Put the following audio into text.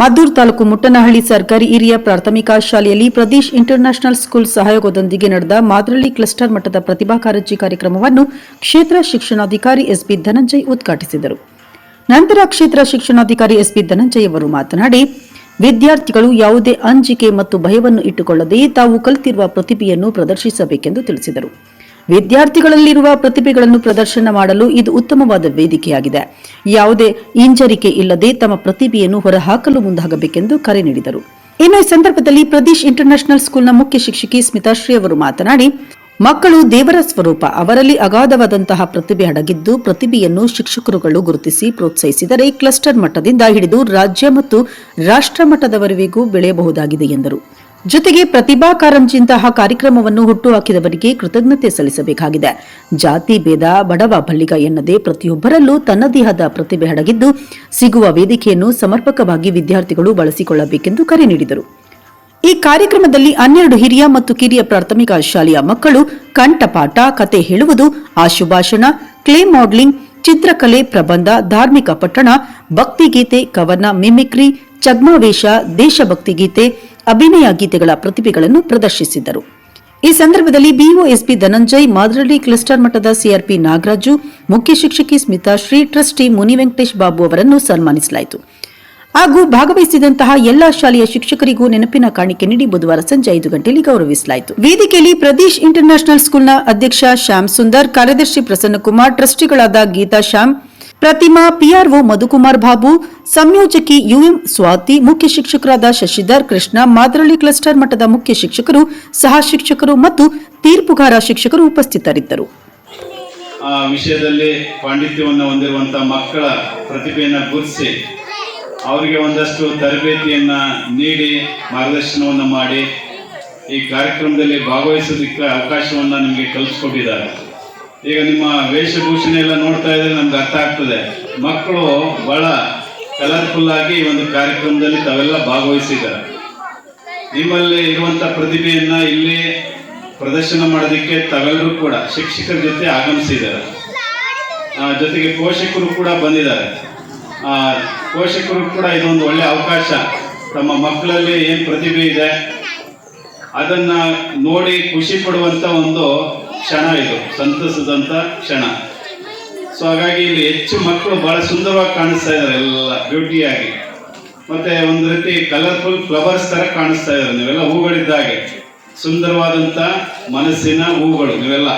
ಮದ್ದೂರು ತಾಲೂಕು ಮುಟ್ಟನಹಳ್ಳಿ ಸರ್ಕಾರಿ ಹಿರಿಯ ಪ್ರಾಥಮಿಕ ಶಾಲೆಯಲ್ಲಿ ಪ್ರದೇಶ್ ಇಂಟರ್ನ್ಯಾಷನಲ್ ಸ್ಕೂಲ್ ಸಹಯೋಗದೊಂದಿಗೆ ನಡೆದ ಮಾದ್ರಳ್ಳಿ ಕ್ಲಸ್ಟರ್ ಮಟ್ಟದ ಪ್ರತಿಭಾ ಕಾರಂಜಿ ಕಾರ್ಯಕ್ರಮವನ್ನು ಕ್ಷೇತ್ರ ಶಿಕ್ಷಣಾಧಿಕಾರಿ ಎಸ್ಬಿ ಧನಂಜಯ್ ಉದ್ಘಾಟಿಸಿದರು. ನಂತರ ಕ್ಷೇತ್ರ ಶಿಕ್ಷಣಾಧಿಕಾರಿ ಎಸ್ಬಿ ಧನಂಜಯ್ ಅವರು ಮಾತನಾಡಿ, ವಿದ್ಯಾರ್ಥಿಗಳು ಯಾವುದೇ ಅಂಜಿಕೆ ಮತ್ತು ಭಯವನ್ನು ಇಟ್ಟುಕೊಳ್ಳದೆ ತಾವು ಕಲಿತಿರುವ ಪ್ರತಿಭೆಯನ್ನು ಪ್ರದರ್ಶಿಸಬೇಕೆಂದು ತಿಳಿಸಿದರು. ವಿದ್ಯಾರ್ಥಿಗಳಲ್ಲಿರುವ ಪ್ರತಿಭೆಗಳನ್ನು ಪ್ರದರ್ಶನ ಮಾಡಲು ಇದು ಉತ್ತಮವಾದ ವೇದಿಕೆಯಾಗಿದೆ. ಯಾವುದೇ ಹಿಂಜರಿಕೆ ಇಲ್ಲದೆ ತಮ್ಮ ಪ್ರತಿಭೆಯನ್ನು ಹೊರಹಾಕಲು ಮುಂದಾಗಬೇಕೆಂದು ಕರೆ ನೀಡಿದರು. ಇನ್ನು ಈ ಸಂದರ್ಭದಲ್ಲಿ ಪ್ರದೇಶ್ ಇಂಟರ್ನ್ಯಾಷನಲ್ ಸ್ಕೂಲ್ನ ಮುಖ್ಯ ಶಿಕ್ಷಕಿ ಸ್ಮಿತಾಶ್ರೀ ಅವರು ಮಾತನಾಡಿ, ಮಕ್ಕಳು ದೇವರ ಸ್ವರೂಪ, ಅವರಲ್ಲಿ ಅಗಾಧವಾದಂತಹ ಪ್ರತಿಭೆ ಅಡಗಿದ್ದು ಪ್ರತಿಭೆಯನ್ನು ಶಿಕ್ಷಕರುಗಳು ಗುರುತಿಸಿ ಪ್ರೋತ್ಸಾಹಿಸಿದರೆ ಕ್ಲಸ್ಟರ್ ಮಟ್ಟದಿಂದ ಹಿಡಿದು ರಾಜ್ಯ ಮತ್ತು ರಾಷ್ಟ್ರ ಮಟ್ಟದವರೆಗೂ ಬೆಳೆಯಬಹುದಾಗಿದೆ ಎಂದರು. ಜೊತೆಗೆ ಪ್ರತಿಭಾ ಕಾರಂಜಿಯಂತಹ ಕಾರ್ಯಕ್ರಮವನ್ನು ಹುಟ್ಟುಹಾಕಿದವರಿಗೆ ಕೃತಜ್ಞತೆ ಸಲ್ಲಿಸಬೇಕಾಗಿದೆ. ಜಾತಿ ಭೇದ, ಬಡವ ಬಲ್ಲಿಗ ಎನ್ನದೆ ಪ್ರತಿಯೊಬ್ಬರಲ್ಲೂ ತನ್ನ ದೇಹದ ಪ್ರತಿಭೆ ಅಡಗಿದ್ದು ಸಿಗುವ ವೇದಿಕೆಯನ್ನು ಸಮರ್ಪಕವಾಗಿ ವಿದ್ಯಾರ್ಥಿಗಳು ಬಳಸಿಕೊಳ್ಳಬೇಕೆಂದು ಕರೆ ನೀಡಿದರು. ಈ ಕಾರ್ಯಕ್ರಮದಲ್ಲಿ ಹನ್ನೆರಡು ಹಿರಿಯ ಮತ್ತು ಕಿರಿಯ ಪ್ರಾಥಮಿಕ ಶಾಲೆಯ ಮಕ್ಕಳು ಕಂಠಪಾಠ ಕತೆ ಹೇಳುವುದು, ಆಶುಭಾಷಣ, ಕ್ಲೇ ಮಾಡಲಿಂಗ್, ಚಿತ್ರಕಲೆ ಪ್ರಬಂಧ, ಧಾರ್ಮಿಕ ಪಟ್ಟಣ ಭಕ್ತಿಗೀತೆ, ಕವನ, ಮಿಮಿಕ್ರಿ ಚಗ್ಮಾವೇಶ ದೇಶಭಕ್ತಿ ಗೀತೆ ಅಭಿನಯ ಗೀತೆಗಳ ಪ್ರತಿಭೆಗಳನ್ನು ಪ್ರದರ್ಶಿಸಿದರು. ಈ ಸಂದರ್ಭದಲ್ಲಿ ಬಿಒಎಸ್ಪಿ ಧನಂಜಯ್, ಮಾದರಳ್ಳಿ ಕ್ಲಸ್ಟರ್ ಮಟ್ಟದ ಸಿಆರ್ಪಿ ನಾಗರಾಜು, ಮುಖ್ಯ ಶಿಕ್ಷಕಿ ಸ್ಮಿತಾ ಶ್ರೀ, ಟ್ರಸ್ಟಿ ಮುನಿ ವೆಂಕಟೇಶ್ ಬಾಬು ಅವರನ್ನು ಸನ್ಮಾನಿಸಲಾಯಿತು. ಹಾಗೂ ಭಾಗವಹಿಸಿದಂತಹ ಎಲ್ಲಾ ಶಾಲೆಯ ಶಿಕ್ಷಕರಿಗೂ ನೆನಪಿನ ಕಾಣಿಕೆ ನೀಡಿ ಬುಧವಾರ ಸಂಜೆ ಐದು ಗಂಟೆಯಲ್ಲಿ ಗೌರವಿಸಲಾಯಿತು. ವೇದಿಕೆಯಲ್ಲಿ ಪ್ರದೇಶ್ ಇಂಟರ್ನ್ಯಾಷನಲ್ ಸ್ಕೂಲ್ನ ಅಧ್ಯಕ್ಷ ಶ್ಯಾಮ್ ಸುಂದರ್, ಕಾರ್ಯದರ್ಶಿ ಪ್ರಸನ್ನಕುಮಾರ್, ಟ್ರಸ್ಟಿಗಳಾದ ಗೀತಾ ಶ್ಯಾಮ್ ಪ್ರತಿಮಾ ಪಿಆರ್ಒ ಮಧುಕುಮಾರ್ ಬಾಬು, ಸಂಯೋಜಕಿ ಯುಎಂ ಸ್ವಾತಿ, ಮುಖ್ಯ ಶಿಕ್ಷಕರಾದ ಶಶಿಧರ್ ಕೃಷ್ಣ, ಮಾದರಳ್ಳಿ ಕ್ಲಸ್ಟರ್ ಮಟ್ಟದ ಮುಖ್ಯ ಶಿಕ್ಷಕರು ಸಹ ಶಿಕ್ಷಕರು ಮತ್ತು ತೀರ್ಪುಗಾರ ಶಿಕ್ಷಕರು ಉಪಸ್ಥಿತರಿದ್ದರು. ಆ ವಿಷಯದಲ್ಲಿ ಪಾಂಡಿತ್ಯವನ್ನು ಹೊಂದಿರುವಂತಹ ಮಕ್ಕಳ ಪ್ರತಿಭೆಯನ್ನು ಗುರುತಿಸಿ ಅವರಿಗೆ ಒಂದಷ್ಟು ತರಬೇತಿಯನ್ನ ನೀಡಿ, ಮಾರ್ಗದರ್ಶನವನ್ನು ಮಾಡಿ ಈ ಕಾರ್ಯಕ್ರಮದಲ್ಲಿ ಭಾಗವಹಿಸೋದಕ್ಕೆ ಅವಕಾಶವನ್ನು ನಿಮಗೆ ಕಲ್ಪಿಸ್ಕೊಟ್ಟಿದ್ದಾರೆ. ಈಗ ನಿಮ್ಮ ವೇಷಭೂಷಣ ಎಲ್ಲ ನೋಡ್ತಾ ಇದ್ರೆ ನಮ್ಗೆ ಅರ್ಥ ಆಗ್ತದೆ. ಮಕ್ಕಳು ಬಹಳ ಕಲರ್ಫುಲ್ ಆಗಿ ಒಂದು ಕಾರ್ಯಕ್ರಮದಲ್ಲಿ ತಾವೆಲ್ಲ ಭಾಗವಹಿಸಿದ್ದಾರೆ. ನಿಮ್ಮಲ್ಲಿ ಇರುವಂತ ಪ್ರತಿಭೆಯನ್ನ ಇಲ್ಲಿ ಪ್ರದರ್ಶನ ಮಾಡೋದಕ್ಕೆ ತಾವೆಲ್ಲರೂ ಕೂಡ ಶಿಕ್ಷಕರ ಜೊತೆ ಆಗಮಿಸಿದ್ದಾರೆ. ಜೊತೆಗೆ ಪೋಷಕರು ಕೂಡ ಬಂದಿದ್ದಾರೆ. ಪೋಷಕರು ಕೂಡ ಇದೊಂದು ಒಳ್ಳೆ ಅವಕಾಶ. ತಮ್ಮ ಮಕ್ಕಳಲ್ಲಿ ಏನು ಪ್ರತಿಭೆ ಇದೆ, ಅದನ್ನ ನೋಡಿ ಖುಷಿ ಪಡುವಂತ ಒಂದು ಕ್ಷಣ ಇದು, ಸಂತಸದಂತ ಕ್ಷಣ. ಸೊ ಹಾಗಾಗಿ ಇಲ್ಲಿ ಹೆಚ್ಚು ಮಕ್ಕಳು ಬಹಳ ಸುಂದರವಾಗಿ ಕಾಣಿಸ್ತಾ ಇದ್ದಾರೆ ಎಲ್ಲ, ಬ್ಯೂಟಿಯಾಗಿ. ಮತ್ತೆ ಒಂದು ರೀತಿ ಕಲರ್ಫುಲ್ ಫ್ಲವರ್ಸ್ ತರ ಕಾಣಿಸ್ತಾ ಇದ್ದಾರೆ, ನೀವೆಲ್ಲ ಹೂಗಳಿದ್ದಾಗೆ. ಸುಂದರವಾದಂತ ಮನಸ್ಸಿನ ಹೂಗಳು, ನೀವೆಲ್ಲ.